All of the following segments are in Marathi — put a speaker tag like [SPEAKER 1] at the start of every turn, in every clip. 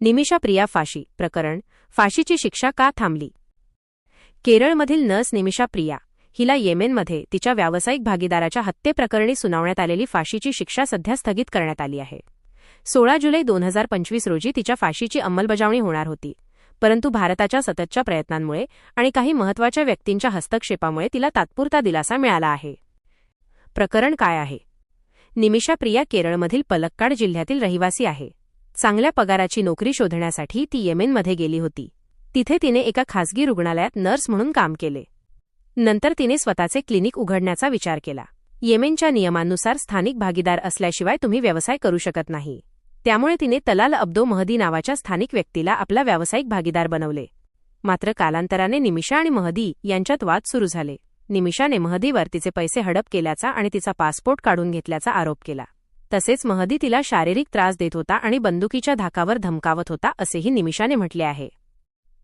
[SPEAKER 1] निमिषा प्रिया फाशी प्रकरण फाशीची शिक्षा का थांबली? केरळमधील नर्स निमिषा प्रिया हिला येमेनमध्ये तिच्या व्यावसायिक भागीदाराच्या हत्येप्रकरणी सुनावण्यात आलेली फाशीची शिक्षा सध्या स्थगित करण्यात आली आहे. सोळा जुलै दोन हजार पंचवीस रोजी तिच्या फाशीची अंमलबजावणी होणार होती. परंतु भारताच्या सततच्या प्रयत्नांमुळे आणि काही महत्त्वाच्या व्यक्तींच्या हस्तक्षेपामुळे तिला तात्पुरता दिलासा मिळाला आहे. प्रकरण काय आहे? निमिषा प्रिया केरळमधील पलक्काड जिल्ह्यातील रहिवासी आहे. चांगल्या पगाराची नोकरी शोधण्यासाठी ती येमेनमध्ये गेली होती. तिथे तिने एका खासगी रुग्णालयात नर्स म्हणून काम केले. नंतर तिने स्वतःचे क्लिनिक उघडण्याचा विचार केला. येमेनच्या नियमांनुसार स्थानिक भागीदार असल्याशिवाय तुम्ही व्यवसाय करू शकत नाही. त्यामुळे तिने तलाल अब्दो महदी नावाच्या स्थानिक व्यक्तीला आपला व्यावसायिक भागीदार बनवले. मात्र कालांतराने निमिषा आणि महदी यांच्यात वाद सुरू झाले. निमिषाने महदीवर तिचे पैसे हडप केल्याचा आणि तिचा पासपोर्ट काढून घेतल्याचा आरोप केला. तसेच महदी तिला शारीरिक त्रास देत होता आणि बंदुकीच्या धाकावर धमकावत होता असेही निमिषाने म्हटले आहे.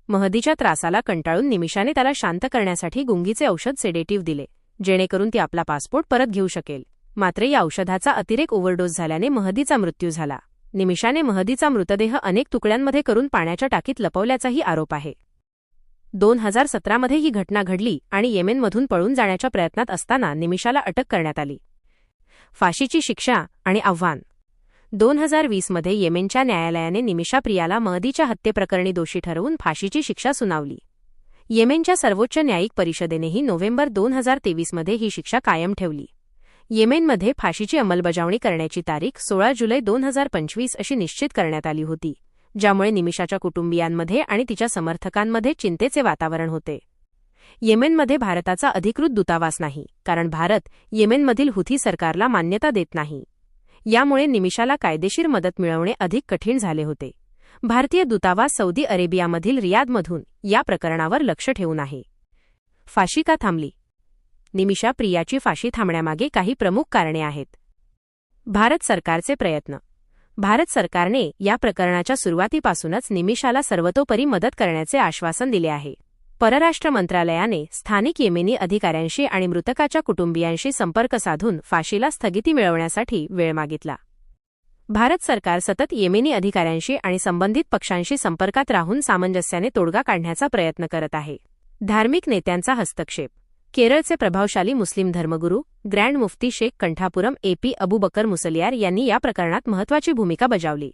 [SPEAKER 1] महदीच्या त्रासाला कंटाळून निमिषाने त्याला शांत करण्यासाठी गुंगीचे औषध सेडेटिव्ह दिले जेणेकरून ती आपला पासपोर्ट परत घेऊ शकेल. मात्र या औषधाचा अतिरेक ओव्हरडोस झाल्याने महदीचा मृत्यू झाला. निमिषाने महदीचा मृतदेह अनेक तुकड्यांमध्ये करून पाण्याच्या टाकीत लपवल्याचाही आरोप आहे. दोन हजार सतरामध्ये ही घटना घडली आणि येमेनमधून पळून जाण्याच्या प्रयत्नात असताना निमिषाला अटक करण्यात आली. फाशीची शिक्षा आणि आव्हान. दोन हजार वीसमध्ये येमेनच्या न्यायालयाने निमिषा प्रियाला महदीच्या हत्येप्रकरणी दोषी ठरवून फाशीची शिक्षा सुनावली. येमेनच्या सर्वोच्च न्यायिक परिषदेनेही नोव्हेंबर दोन हजार तेवीसमध्ये ही शिक्षा कायम ठेवली. येमेनमध्ये फाशीची अंमलबजावणी करण्याची तारीख सोळा जुलै दोन हजार पंचवीस अशी निश्चित करण्यात आली होती ज्यामुळे निमिषाच्या कुटुंबियांमध्ये आणि तिच्या समर्थकांमध्ये चिंतेचे वातावरण होते. येमेनमध्ये भारताचा अधिकृत दूतावास नाही कारण भारत येमेनमधील हुथी सरकारला मान्यता देत नाही. यामुळे निमिषाला कायदेशीर मदत मिळवणे अधिक कठीण झाले होते. भारतीय दूतावास सौदी अरेबियामधील रियादमधून या प्रकरणावर लक्ष ठेवून आहे. फाशी का थांबली? निमिषा प्रियाची फाशी थांबण्यामागे काही प्रमुख कारणे आहेत. भारत सरकारचे प्रयत्न. भारत सरकारने या प्रकरणाच्या सुरुवातीपासूनच निमिषाला सर्वतोपरी मदत करण्याचे आश्वासन दिले आहे. परराष्ट्र मंत्रालयाने स्थानिक येमेनी अधिकाऱ्यांशी आणि मृतकाच्या कुटुंबियांशी संपर्क साधून फाशीला स्थगिती मिळवण्यासाठी वेळ मागितला. भारत सरकार सतत येमेनी अधिकाऱ्यांशी आणि संबंधित पक्षांशी संपर्कात राहून सामंजस्याने तोडगा काढण्याचा प्रयत्न करत आहे. धार्मिक नेत्यांचा हस्तक्षेप. केरळचे प्रभावशाली मुस्लिम धर्मगुरू grand Mufti Sheikh Kanthapuram A P Abubakar Musliyar यांनी या प्रकरणात महत्वाची भूमिका बजावली.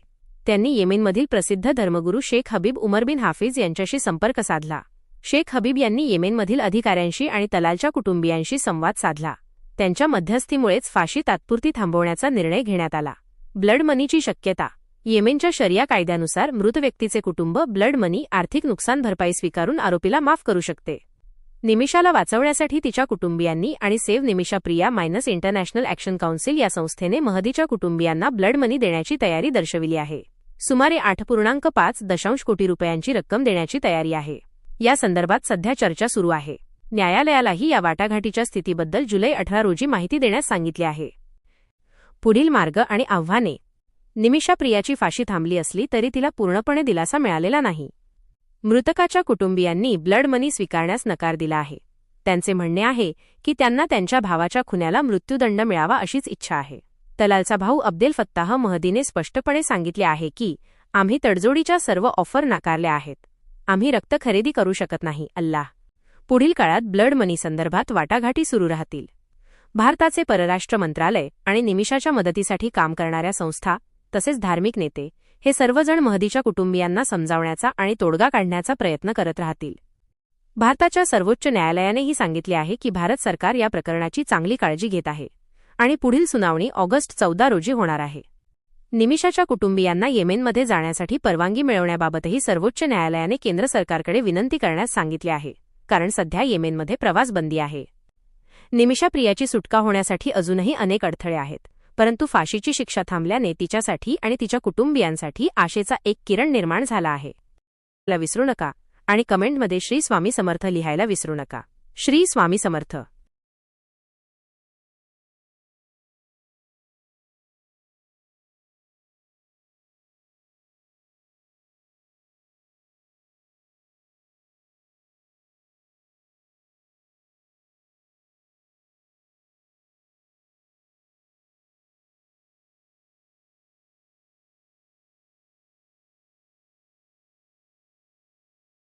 [SPEAKER 1] त्यांनी येमेनमधील प्रसिद्ध धर्मगुरू शेख हबीब उमर बिन हाफिज यांच्याशी संपर्क साधला. शेख हबीब यांनी येमेनमधील अधिकाऱ्यांशी आणि तलालच्या कुटुंबियांशी संवाद साधला. त्यांच्या मध्यस्थीमुळेच फाशी तात्पुरती थांबवण्याचा निर्णय घेण्यात आला. ब्लड मनीची शक्यता. येमेनच्या शरिया कायद्यानुसार मृत व्यक्तीचे कुटुंब ब्लड मनी आर्थिक नुकसान भरपाई स्वीकारून आरोपीला माफ करू शकते. निमिषाला वाचवण्यासाठी तिच्या कुटुंबियांनी आणि save Nimisha Priya minus international action council या संस्थेने महदीच्या कुटुंबियांना ब्लड मनी देण्याची तयारी दर्शविली आहे. सुमारे आठ पूर्णांक पाच दशांश कोटी रुपयांची रक्कम देण्याची तयारी आहे. या संदर्भात सध्या चर्चा सुरू आहे. न्यायालयालाही या वाटाघाटीच्या स्थितीबद्दल जुलै अठरा रोजी माहिती देण्यास सांगितले आहे. पुढील मार्ग आणि आव्हाने. निमिषा प्रियाची फाशी थांबली असली तरी तिला पूर्णपणे दिलासा मिळालेला नाही. मृतकाच्या कुटुंबियांनी ब्लड मनी स्वीकारण्यास नकार दिला आहे. त्यांचे म्हणणे आहे की त्यांना त्यांच्या भावाच्या खुन्याला मृत्यूदंड मिळावा अशीच इच्छा आहे. तलालचा भाऊ अब्देल फत्ताह महदीने स्पष्टपणे सांगितले आहे की आम्ही तडजोडीच्या सर्व ऑफर नाकारल्या आहेत. आम्ही रक्त खरेदी करू शकत नाही अल्लाह. पुढील काळात ब्लड मनी संदर्भात वाटाघाटी सुरू राहतील. भारताचे परराष्ट्र मंत्रालय आणि निमिषाच्या मदतीसाठी काम करणाऱ्या संस्था तसेच धार्मिक नेते हे सर्वजण महदीच्या कुटुंबियांना समजावण्याचा आणि तोडगा काढण्याचा प्रयत्न करत राहतील. भारताच्या सर्वोच्च न्यायालयानेही सांगितले आहे की भारत सरकार या प्रकरणाची चांगली काळजी घेत आहे आणि पुढील सुनावणी ऑगस्ट चौदा रोजी होणार आहे. निमिषाच्या कुटुंबियांना येमेनमध्ये जाण्यासाठी परवानगी मिळवण्याबाबतही सर्वोच्च न्यायालयाने केंद्र सरकारकडे विनंती करण्यास सांगितले आहे कारण सध्या येमेनमध्ये प्रवासबंदी आहे. निमिषा प्रियाची सुटका होण्यासाठी अजूनही अनेक अडथळे आहेत परंतु फाशीची शिक्षा थांबल्याने तिच्यासाठी आणि तिच्या कुटुंबियांसाठी आशेचा एक किरण निर्माण झाला आहे. विसरू नका आणि कमेंटमध्ये श्री स्वामी समर्थ लिहायला विसरू नका. श्री स्वामी समर्थ.